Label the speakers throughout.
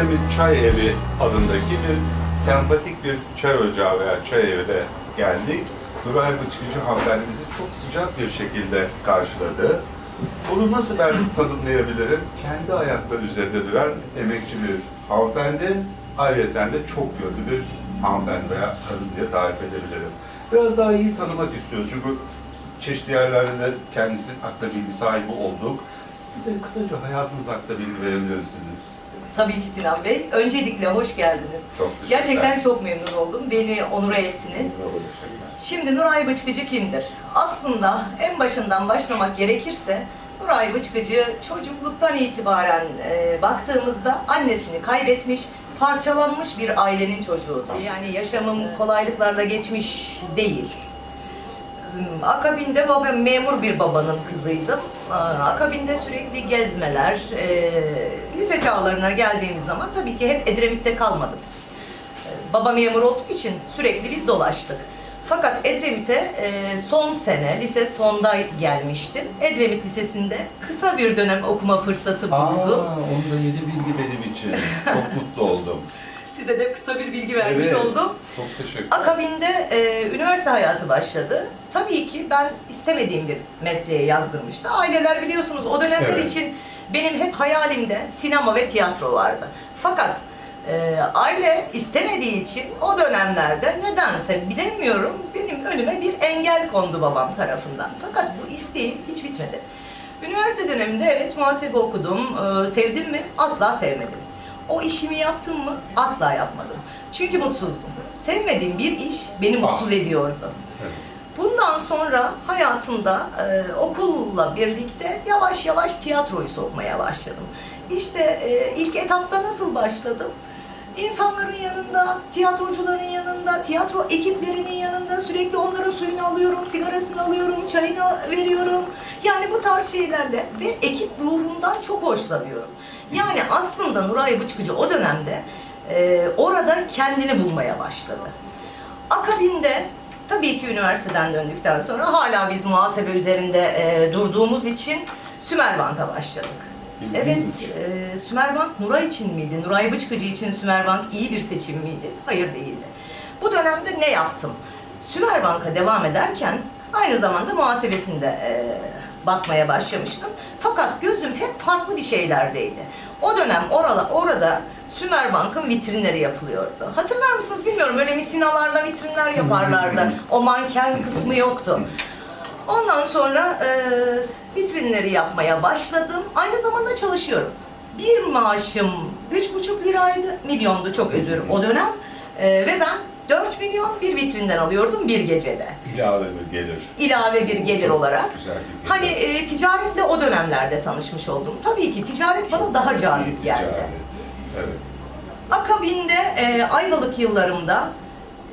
Speaker 1: Eldemir Çay Evi adındaki bir sempatik bir çay ocağı veya çay evine geldik. Nuray Bıçkıcı hanımefendimizi çok sıcak bir şekilde karşıladı. Bunu nasıl ben tanımlayabilirim? Kendi ayakları üzerinde duran emekçi bir hanımefendi, ayrıca de çok yönlü bir hanımefendi veya kadın diye tarif edebilirim. Biraz daha iyi tanımak istiyoruz çünkü çeşitli yerlerde de kendisi hakkında bilgi sahibi olduk. Bize kısaca hayatınız hakkında bilgi verebilir misiniz?
Speaker 2: Tabii ki Sinan Bey. Öncelikle hoş geldiniz.
Speaker 1: Çok teşekkürler.
Speaker 2: Gerçekten çok memnun oldum. Beni onur ettiniz.
Speaker 1: Teşekkürler.
Speaker 2: Şimdi Nuray Bıçkıcı kimdir? Aslında en başından başlamak gerekirse Nuray Bıçkıcı çocukluktan itibaren e, baktığımızda annesini kaybetmiş, parçalanmış bir ailenin çocuğudur. Yani yaşamım kolaylıklarla geçmiş değil. Hmm, Akabinde babam memur bir babanın kızıydım. Aa, Akabinde sürekli gezmeler, e, lise çağlarına geldiğimiz zaman tabii ki hep Edremit'te kalmadım. E, Baba memur olduğu için sürekli biz dolaştık. Fakat Edremit'e e, son sene, lise sonda gelmiştim. Edremit Lisesi'nde kısa bir dönem okuma fırsatı
Speaker 1: Aa,
Speaker 2: buldum.
Speaker 1: onda yedi bilgi benim için. Çok mutlu oldum.
Speaker 2: Size de kısa bir bilgi vermiş
Speaker 1: Evet,
Speaker 2: oldum.
Speaker 1: Çok teşekkür
Speaker 2: Akabinde e, üniversite hayatı başladı. Tabii ki ben istemediğim bir mesleğe yazdırmıştı. Aileler biliyorsunuz o dönemler
Speaker 1: Evet.
Speaker 2: için benim hep hayalimde sinema ve tiyatro vardı. Fakat e, aile istemediği için o dönemlerde nedense bilemiyorum benim önüme bir engel kondu babam tarafından. Fakat bu isteğim hiç bitmedi. Üniversite döneminde evet muhasebe okudum. E, sevdim mi? Asla sevmedim. O işimi yaptım mı? Asla yapmadım. Çünkü mutsuzdum. Sevmediğim bir iş beni mutsuz
Speaker 1: Ah.
Speaker 2: ediyordu.
Speaker 1: Evet.
Speaker 2: Sonra hayatımda e, okulla birlikte yavaş yavaş tiyatroyu sokmaya başladım. İşte e, ilk etapta nasıl başladım? İnsanların yanında, tiyatrocuların yanında, tiyatro ekiplerinin yanında sürekli onların suyunu alıyorum, sigarasını alıyorum, çayını veriyorum. Yani bu tarz şeylerle ve ekip ruhundan çok hoşlanıyorum. Yani aslında Nuray Bıçkıcı o dönemde e, orada kendini bulmaya başladı. Akabinde tabii ki üniversiteden döndükten sonra hala biz muhasebe üzerinde e, durduğumuz için Sümerbank'a başladık.
Speaker 1: İlginç.
Speaker 2: Evet, e, Sümerbank Nuray için miydi? Nuray Bıçkıcı için Sümerbank iyi bir seçim miydi? Hayır değildi. Bu dönemde ne yaptım? Sümerbank'a devam ederken aynı zamanda muhasebesinde e, bakmaya başlamıştım. Fakat gözüm hep farklı bir şeylerdeydi. O dönem orada, orada Sümerbank'ın vitrinleri yapılıyordu. Hatırlar mısınız bilmiyorum öyle misinalarla vitrinler yaparlardı. O manken kısmı yoktu. Ondan sonra e, vitrinleri yapmaya başladım. Aynı zamanda çalışıyorum. Bir maaşım üç buçuk liraydı, milyondu çok özür o dönem. E, ve ben 4 milyon bir vitrinden alıyordum bir gecede.
Speaker 1: İlave bir gelir.
Speaker 2: İlave bir gelir
Speaker 1: Çok
Speaker 2: olarak.
Speaker 1: Güzel bir gelir.
Speaker 2: Hani e, ticaretle o dönemlerde tanışmış oldum. Tabii ki ticaret bana daha cazip geldi.
Speaker 1: Ticaret.
Speaker 2: Akabinde e, Ayvalık yıllarımda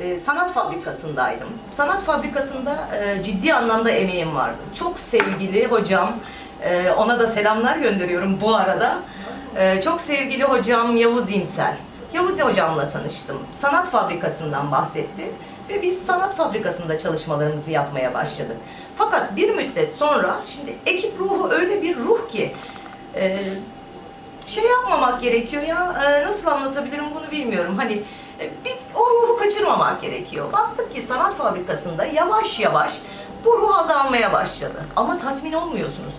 Speaker 2: e, sanat fabrikasındaydım. Sanat fabrikasında e, ciddi anlamda emeğim vardı. Çok sevgili hocam, e, ona da selamlar gönderiyorum bu arada. E, çok sevgili hocam Yavuz İmsel. Yavuz hocamla tanıştım. Sanat fabrikasından bahsetti ve biz sanat fabrikasında çalışmalarımızı yapmaya başladık. Fakat bir müddet sonra, şimdi ekip ruhu öyle bir ruh ki, e, şey yapmamak gerekiyor ya e, nasıl anlatabilirim bunu bilmiyorum hani e, bir o ruhu kaçırmamak gerekiyor. Baktık ki sanat fabrikasında yavaş yavaş bu ruh azalmaya başladı ama tatmin olmuyorsunuz.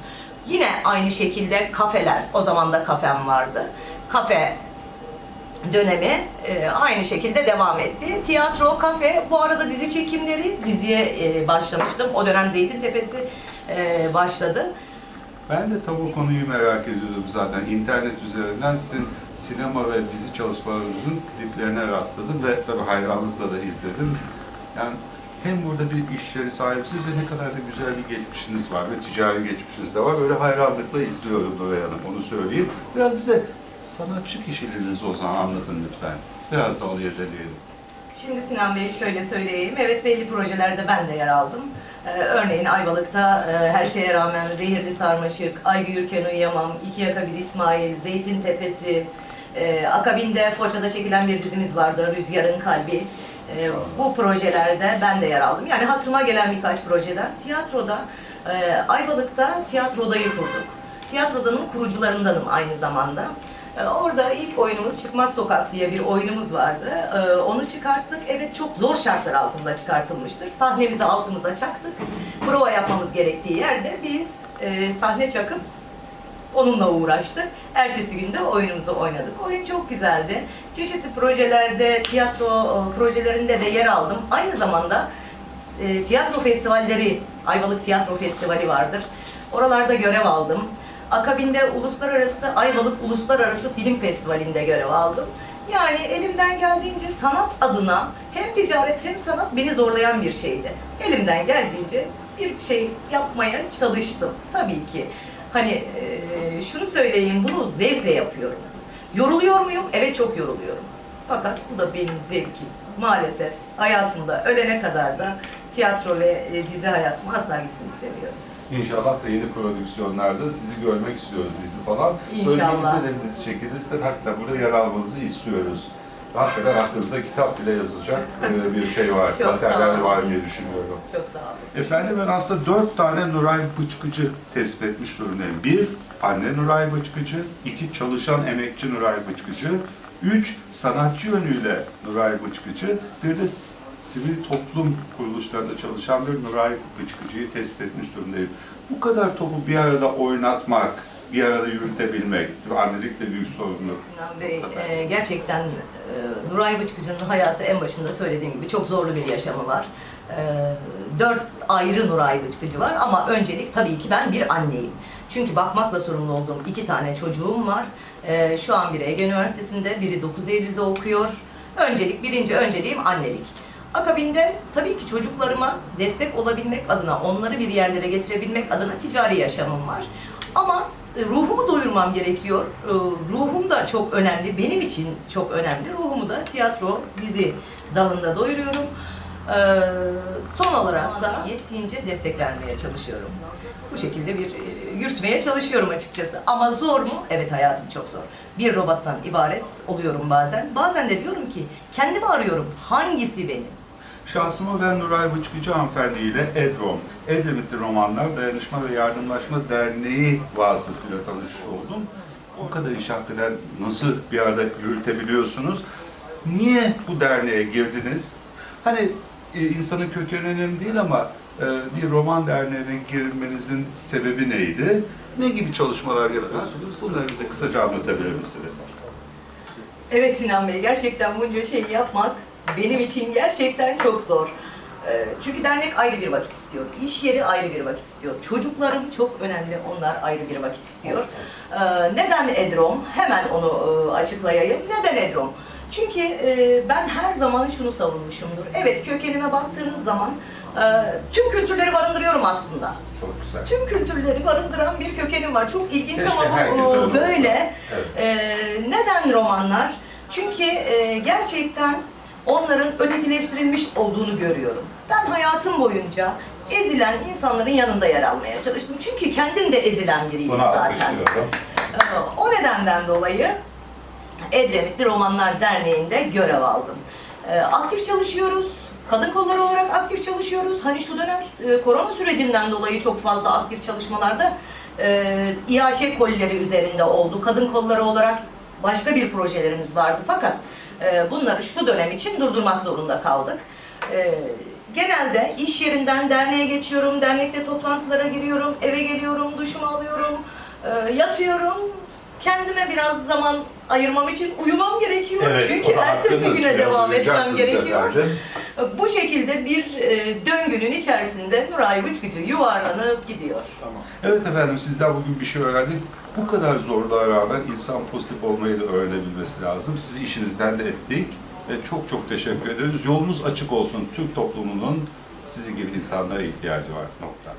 Speaker 2: Yine aynı şekilde kafeler o zaman da kafem vardı. Kafe dönemi e, aynı şekilde devam etti. Tiyatro, kafe, bu arada dizi çekimleri diziye başlamıştım. O dönem Zeytintepe'si e, başladı.
Speaker 1: Ben de tam konuyu merak ediyordum zaten. İnternet üzerinden sizin sinema ve dizi çalışmalarınızın kliplerine rastladım ve tabii hayranlıkla da izledim. Yani hem burada bir iş yeri sahipsiniz ve ne kadar da güzel bir geçmişiniz var ve ticari geçmişiniz de var. Böyle hayranlıkla izliyorum Nuray Hanım, onu söyleyeyim. Biraz bize sanatçı kişiliğinizi o zaman anlatın lütfen. Biraz da onu yedeleyelim.
Speaker 2: Şimdi Sinan Bey şöyle söyleyeyim. Evet belli projelerde ben de yer aldım. Ee, örneğin Ayvalık'ta e, her şeye rağmen Zehirli Sarmaşık, Ay Büyürken Uyuyamam, İki Yaka İsmail, Zeytin Tepesi, e, akabinde Foça'da çekilen bir dizimiz vardı Rüzgarın Kalbi. E, bu projelerde ben de yer aldım. Yani hatırıma gelen birkaç projeden. Tiyatroda, e, Ayvalık'ta tiyatro odayı kurduk. Tiyatro odanın kurucularındanım aynı zamanda. E, Orada ilk oyunumuz Çıkmaz Sokak diye bir oyunumuz vardı. E, Onu çıkarttık. Evet çok zor şartlar altında çıkartılmıştır. Sahnemizi altımıza çaktık. Prova yapmamız gerektiği yerde biz e, sahne çakıp onunla uğraştık. Ertesi günde oyunumuzu oynadık. Oyun çok güzeldi. Çeşitli projelerde, tiyatro e, projelerinde de yer aldım. Aynı zamanda e, tiyatro festivalleri, Ayvalık Tiyatro Festivali vardır. Oralarda görev aldım. Akabinde uluslararası Ayvalık Uluslararası Film Festivali'nde görev aldım. Yani elimden geldiğince sanat adına hem ticaret hem sanat beni zorlayan bir şeydi. Elimden geldiğince bir şey yapmaya çalıştım. Tabii ki. Hani e, şunu söyleyeyim, bunu zevkle yapıyorum. Yoruluyor muyum? Evet çok yoruluyorum. Fakat bu da benim zevkim. Maalesef hayatımda ölene kadar da tiyatro ve e, dizi hayatım asla gitsin istemiyorum.
Speaker 1: İnşallah da yeni prodüksiyonlarda sizi görmek istiyoruz dizi falan.
Speaker 2: İnşallah.
Speaker 1: Bölgemizde de dizi çekilirse hakikaten burada yer almanızı istiyoruz. Hakikaten aklınızda kitap bile yazacak e, bir şey var,
Speaker 2: Çok sağ
Speaker 1: materyal
Speaker 2: olun.
Speaker 1: var diye düşünüyorum.
Speaker 2: Çok sağ olun.
Speaker 1: Efendim ben aslında dört tane Nuray Bıçkıcı tespit etmiş durumdayım. Bir, anne Nuray Bıçkıcı. iki çalışan emekçi Nuray Bıçkıcı. Üç, sanatçı yönüyle Nuray Bıçkıcı. Bir de s- sivil toplum kuruluşlarında çalışan bir Nuray Bıçkıcı'yı tespit etmiş durumdayım. Bu kadar topu bir arada oynatmak, bir arada yürütebilmek, annelik de büyük sorumluluk.
Speaker 2: Sinan Bey, e, gerçekten e, Nuray Bıçkıcı'nın hayatı en başında söylediğim gibi çok zorlu bir yaşamı var. E, dört ayrı Nuray Bıçkıcı var ama öncelik tabii ki ben bir anneyim. Çünkü bakmakla sorumlu olduğum iki tane çocuğum var. E, şu an biri Ege Üniversitesi'nde, biri 9 Eylül'de okuyor. Öncelik, birinci önceliğim annelik. Akabinde tabii ki çocuklarıma destek olabilmek adına, onları bir yerlere getirebilmek adına ticari yaşamım var. Ama e, ruhumu doyurmam gerekiyor. E, Ruhum da çok önemli, benim için çok önemli. Ruhumu da tiyatro, dizi dalında doyuruyorum. E, Son olarak da yettiğince destek vermeye çalışıyorum. Bu şekilde bir yürütmeye çalışıyorum açıkçası. Ama zor mu? Evet hayatım çok zor. Bir robottan ibaret oluyorum bazen. Bazen de diyorum ki kendimi arıyorum. Hangisi benim?
Speaker 1: Şahsıma ben Nuray Bıçkıcı hanımefendi ile EDROM, Edremitli Romanlar Dayanışma ve Yardımlaşma Derneği vasıtasıyla tanışmış oldum. O kadar iş hakikaten nasıl bir arada yürütebiliyorsunuz? Niye bu derneğe girdiniz? Hani e, insanın kökeni önemli değil ama e, bir roman derneğine girmenizin sebebi neydi? Ne gibi çalışmalar yapıyorsunuz? Bunları bize kısaca anlatabilir misiniz?
Speaker 2: Evet Sinan Bey, gerçekten bunca şeyi yapmak benim için gerçekten çok zor. Ee, Çünkü dernek ayrı bir vakit istiyor, iş yeri ayrı bir vakit istiyor. Çocuklarım çok önemli, onlar ayrı bir vakit istiyor. Ee, Neden Edrom? Hemen onu e, açıklayayım. Neden Edrom? Çünkü e, ben her zaman şunu savunmuşumdur. Evet kökenime baktığınız zaman e, tüm kültürleri barındırıyorum aslında.
Speaker 1: Çok güzel.
Speaker 2: Tüm kültürleri barındıran bir kökenim var. Çok ilginç
Speaker 1: Keşke
Speaker 2: ama böyle.
Speaker 1: Evet.
Speaker 2: Ee, neden romanlar? Çünkü gerçekten onların ötekileştirilmiş olduğunu görüyorum. Ben hayatım boyunca ezilen insanların yanında yer almaya çalıştım. Çünkü kendim de ezilen biriyim
Speaker 1: Buna
Speaker 2: zaten. Ee, O nedenden dolayı Edremitli Romanlar Derneği'nde görev aldım. Ee, Aktif çalışıyoruz. Kadın kolları olarak aktif çalışıyoruz. Hani şu dönem e, korona sürecinden dolayı çok fazla aktif çalışmalarda e, İAŞ kolileri üzerinde oldu. Kadın kolları olarak başka bir projelerimiz vardı. Fakat e, bunları şu dönem için durdurmak zorunda kaldık. E, genelde iş yerinden derneğe geçiyorum, dernekte toplantılara giriyorum, eve geliyorum, duşumu alıyorum, e, yatıyorum. Kendime biraz zaman ayırmam için uyumam gerekiyor. Çünkü
Speaker 1: o da
Speaker 2: ertesi güne devam etmem gerekiyor.
Speaker 1: efendim.
Speaker 2: Bu şekilde bir e, döngünün içerisinde Nuray Bıçkıcı yuvarlanıp gidiyor.
Speaker 1: Evet efendim sizden bugün bir şey öğrendik. Bu kadar zorluğa rağmen insan pozitif olmayı da öğrenebilmesi lazım. Sizi işinizden de ettik ve çok çok teşekkür ederiz. Yolunuz açık olsun. Türk toplumunun sizi gibi insanlara ihtiyacı var. Nokta.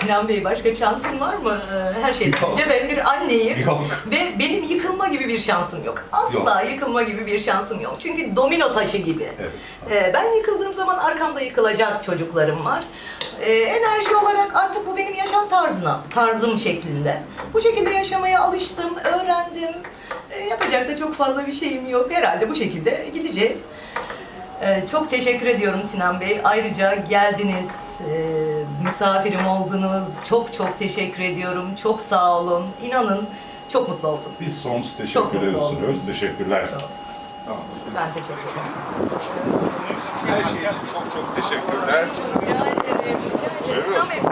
Speaker 2: Sinan Bey başka şansın var mı? Ee, Her şeyden
Speaker 1: Yok.
Speaker 2: önce ben bir anneyim.
Speaker 1: Yok.
Speaker 2: Ve benim yıkılma gibi bir şansım yok. Asla yıkılma gibi bir şansım yok. Çünkü domino taşı gibi.
Speaker 1: Evet.
Speaker 2: Ee, ben yıkıldığım zaman arkamda yıkılacak çocuklarım var. Ee, enerji olarak artık bu benim yaşam tarzına, tarzım şeklinde. Bu şekilde yaşamaya alıştım, öğrendim. Yapacak da çok fazla bir şeyim yok. Herhalde bu şekilde gideceğiz. Çok teşekkür ediyorum Sinan Bey. Ayrıca geldiniz, misafirim oldunuz. Çok çok teşekkür ediyorum. Çok sağ olun. İnanın Çok mutlu oldum.
Speaker 1: Biz sonsuz
Speaker 2: Çok
Speaker 1: teşekkürler
Speaker 2: mutlu oldum.
Speaker 1: sunuyoruz. Teşekkürler.
Speaker 2: Çok.
Speaker 1: Tamam.
Speaker 2: Ben teşekkür ederim.
Speaker 1: Her şey için çok çok teşekkürler.
Speaker 2: Rica ederim. Rica ederim.
Speaker 1: Buyurun.
Speaker 2: Tamam, yapıyorum.